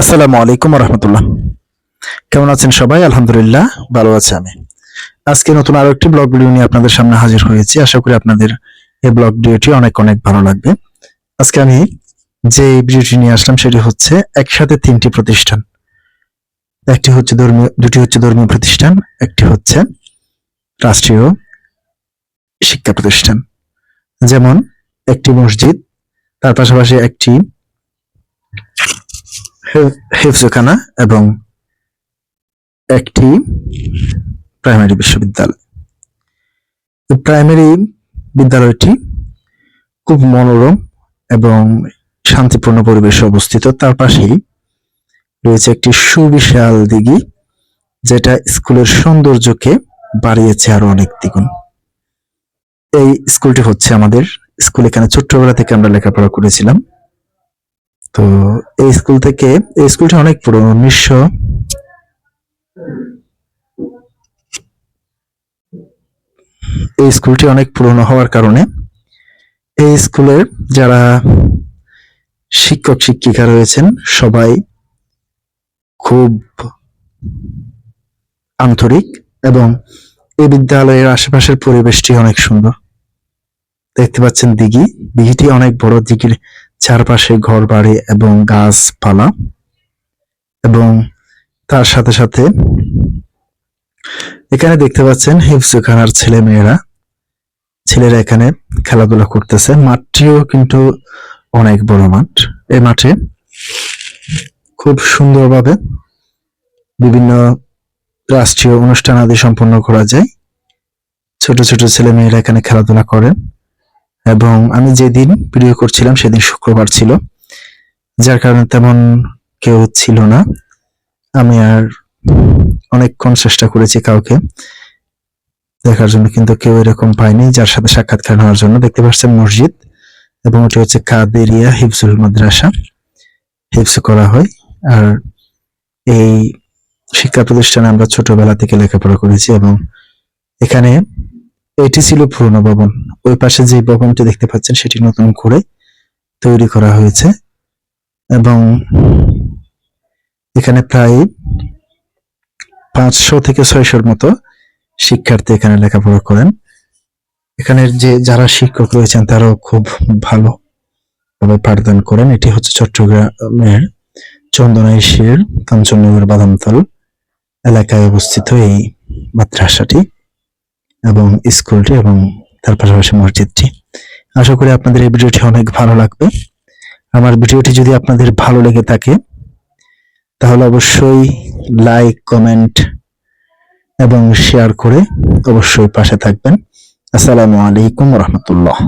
আসসালামু আলাইকুম রহমতুল্লাহ। কেমন আছেন সবাই? আলহামদুলিল্লাহ, ভালো আছে আমি। আজকে নতুন আরও একটি ব্লগ ভিডিও নিয়ে আপনাদের সামনে হাজির হয়েছি। আশা করি আপনাদের এই ব্লগ ভিডিওটি অনেক অনেক ভালো লাগবে। আজকে আমি যে ভিডিওটি নিয়ে আসলাম সেটি হচ্ছে একসাথে তিনটি প্রতিষ্ঠান। একটি হচ্ছে ধর্মীয়, দুটি হচ্ছে ধর্মীয় প্রতিষ্ঠান, একটি হচ্ছে রাষ্ট্রীয় শিক্ষা প্রতিষ্ঠান। যেমন একটি মসজিদ, তার পাশাপাশি একটি হেফজখানা এবং একটি প্রাইমারি বিশ্ববিদ্যালয়। প্রাইমারি বিদ্যালয়টি খুব মনোরম এবং শান্তিপূর্ণ পরিবেশে অবস্থিত। তার পাশেই রয়েছে একটি সুবিশাল দিঘি, যেটা স্কুলের সৌন্দর্যকে বাড়িয়েছে আরও অনেক দ্বিগুণ। এই স্কুলটি হচ্ছে আমাদের স্কুল। এখানে ছোট্টবেলা থেকে আমরা লেখাপড়া করেছিলাম। তো এই স্কুল থেকে, এই স্কুলটা অনেক পুরনো, উনিশশো এই স্কুলটি অনেক পুরনো হওয়ার কারণে এই স্কুলের যারা শিক্ষক, শিক্ষিকা রয়েছেন, সবাই খুব আন্তরিক এবং এই বিদ্যালয়ের আশেপাশের পরিবেশটি অনেক সুন্দর। দেখতে পাচ্ছেন দিঘি। দিঘিটি অনেক বড়, দিঘির চারপাশে ঘর বাড়ি এবং গাছপালা এবং তার সাথে সাথে এখানে দেখতে পাচ্ছেন হিফজুখানার ছেলে মেয়েরা ছেলেরা এখানে খেলাধুলা করতেছে। মাঠটিও কিন্তু অনেক বড় মাঠ। এই মাঠে খুব সুন্দরভাবে বিভিন্ন রাষ্ট্রীয় অনুষ্ঠান আদি সম্পন্ন করা যায়। ছোট ছোট ছেলে মেয়েরা এখানে খেলাধুলা করেন এবং আমি যেদিন ভিডিও করছিলাম, সেদিন শুক্রবার ছিল। যার কারণে তেমন কেউ ছিল না। আমি আর অনেকক্ষণ চেষ্টা করেছি কাউকে দেখার জন্য, কিন্তু কেউ এরকম পায়নি, যার সাথে সাক্ষাৎকার নেওয়ার জন্য। দেখতে পাচ্ছেন মসজিদ, এবং ওটি হচ্ছে কাদেরিয়া হিফজুল মাদ্রাসা। হিফজ করা হয়। আর এই শিক্ষা প্রতিষ্ঠানে আমরা ছোটবেলা থেকে লেখাপড়া করেছি, এবং এখানে এটি ছিল পুরনো ভবন। ওই পাশে যে ভবনটি দেখতে পাচ্ছেন, সেটি নতুন করে তৈরি করা হয়েছে এবং এখানে প্রায় পাঁচশো থেকে ছয়শোর মতো শিক্ষার্থী এখানে লেখাপড়া করেন। এখানের যে যারা শিক্ষক রয়েছেন, তারাও খুব ভালো ভাবে পাঠদান করেন। এটি হচ্ছে চট্টগ্রামের চন্দনাইশের কাঞ্চননগর বাদামতল এলাকায় অবস্থিত এই মাদ্রাসাটি এবং স্কুলটি এবং তার পাশাপাশি মসজিদটি। আশা করি আপনাদের এই ভিডিওটি অনেক ভালো লাগবে। আমার ভিডিওটি যদি আপনাদের ভালো লেগে থাকে, তাহলে অবশ্যই লাইক, কমেন্ট এবং শেয়ার করে অবশ্যই পাশে থাকবেন। আসসালামু আলাইকুম রহমতুল্লাহ।